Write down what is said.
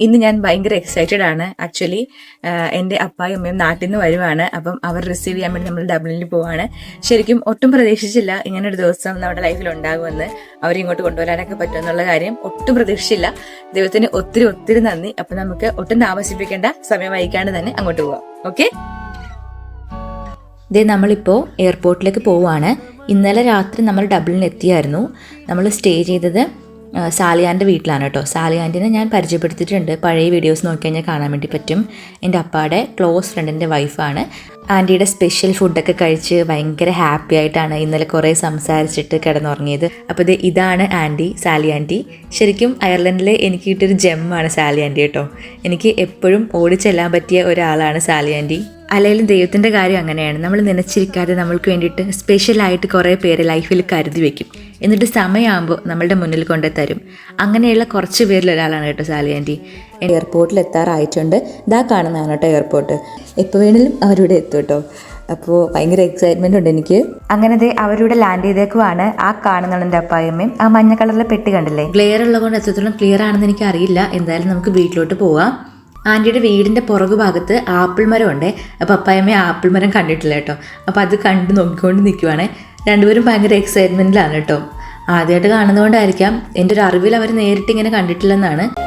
ഇന്ന് ഞാൻ ഭയങ്കര എക്സൈറ്റഡ് ആണ്. ആക്ച്വലി എന്റെ അപ്പായും അമ്മയും നാട്ടിൽ നിന്ന് വരുവാണ്. അപ്പം അവർ റിസീവ് ചെയ്യാൻ വേണ്ടി നമ്മൾ ഡബ്ലിനിൽ പോവാണ്. ശരിക്കും ഒട്ടും പ്രതീക്ഷിച്ചില്ല ഇങ്ങനെ ഒരു ദിവസം നമ്മുടെ ലൈഫിൽ ഉണ്ടാകുമെന്ന് അവരെ ഇങ്ങോട്ട് കൊണ്ടുവരാനൊക്കെ പറ്റുമെന്നുള്ള കാര്യം ഒട്ടും പ്രതീക്ഷിച്ചില്ല. ദൈവത്തിന് ഒത്തിരി ഒത്തിരി നന്ദി. അപ്പം നമുക്ക് ഒട്ടും താമസിപ്പിക്കേണ്ട സമയം വൈകാണ്ട് തന്നെ അങ്ങോട്ട് പോവാം. ഓക്കെ ഇതേ നമ്മളിപ്പോൾ എയർപോർട്ടിലേക്ക് പോവുകയാണ് ഇന്നലെ രാത്രി നമ്മൾ എത്തിയായിരുന്നു. നമ്മൾ സ്റ്റേ ചെയ്തത് സാലിയാന്റെ വീട്ടിലാണ് കേട്ടോ. സാലിയാന്റിനെ ഞാൻ പരിചയപ്പെടുത്തിയിട്ടുണ്ട്. പഴയ വീഡിയോസ് നോക്കിക്കഴിഞ്ഞാൽ കാണാൻ വേണ്ടി പറ്റും. എന്റെ അപ്പാടെ ക്ലോസ് ഫ്രണ്ടിന്റെ വൈഫാണ്. ആന്റിയുടെ സ്പെഷ്യൽ ഫുഡൊക്കെ കഴിച്ച് ഭയങ്കര ഹാപ്പി ആയിട്ടാണ് ഇന്നലെ കുറേ സംസാരിച്ചിട്ട് കിടന്നുറങ്ങിയത്. അപ്പോൾ ഇത് ഇതാണ് ആന്റി സാലി ആന്റി ശരിക്കും അയർലൻഡിലെ എനിക്ക് കിട്ടിയൊരു ജെമ്മാണ് സാലി ആന്റി കേട്ടോ. എനിക്ക് എപ്പോഴും ഓടിച്ചെല്ലാൻ പറ്റിയ ഒരാളാണ് സാലി ആന്റി അല്ലെങ്കിലും ദൈവത്തിന്റെ കാര്യം അങ്ങനെയാണ്. നമ്മൾ നനച്ചിരിക്കാതെ നമ്മൾക്ക് വേണ്ടിയിട്ട് സ്പെഷ്യലായിട്ട് കുറേ പേരെ ലൈഫിൽ കരുതി വെക്കും. എന്നിട്ട് സമയമാകുമ്പോൾ നമ്മളുടെ മുന്നിൽ കൊണ്ടു തരും. അങ്ങനെയുള്ള കുറച്ച് പേരിൽ ഒരാളാണ് കേട്ടോ സാലി ആന്റി. എയർപോർട്ടിൽ എത്താറായിട്ടുണ്ട്. ഇതാ കാണുന്നതാണ് കേട്ടോ എയർപോർട്ട്. എപ്പോൾ വേണേലും അവരിവിടെ എത്തും കേട്ടോ. അപ്പോൾ ഭയങ്കര എക്സൈറ്റ്മെന്റ് ഉണ്ട് എനിക്ക്. അങ്ങനെ ദേ അവരിവിടെ ലാൻഡ് ചെയ്തേക്കുവാണ്. ആ കാണുന്നതാണ് എന്റെ അപ്പായമ്മയും. ആ മഞ്ഞ കളറിലെ പെട്ടി കണ്ടില്ലേ? ക്ലിയർ ഉള്ളതുകൊണ്ട് എത്രത്തോളം ക്ലിയർ ആണെന്ന് എനിക്ക് അറിയില്ല. എന്തായാലും നമുക്ക് വീട്ടിലോട്ട് പോവാം. ആന്റിയുടെ വീടിന്റെ പുറകു ഭാഗത്ത് ആപ്പിൾ മരം ഉണ്ട് അപ്പോൾ അപ്പായമ്മ ആപ്പിൾ മരം കണ്ടിട്ടില്ല കേട്ടോ. അപ്പോൾ അത് കണ്ട് നോക്കിക്കൊണ്ട് നിൽക്കുവാണേ രണ്ടുപേരും ഭയങ്കര എക്സൈറ്റ്മെന്റിലാണ് കേട്ടോ. ആദ്യമായിട്ട് കാണുന്നതുകൊണ്ടായിരിക്കാം. എന്റെ ഒരു അറിവിൽ അവർ നേരിട്ട് ഇങ്ങനെ കണ്ടിട്ടില്ലെന്നാണ്.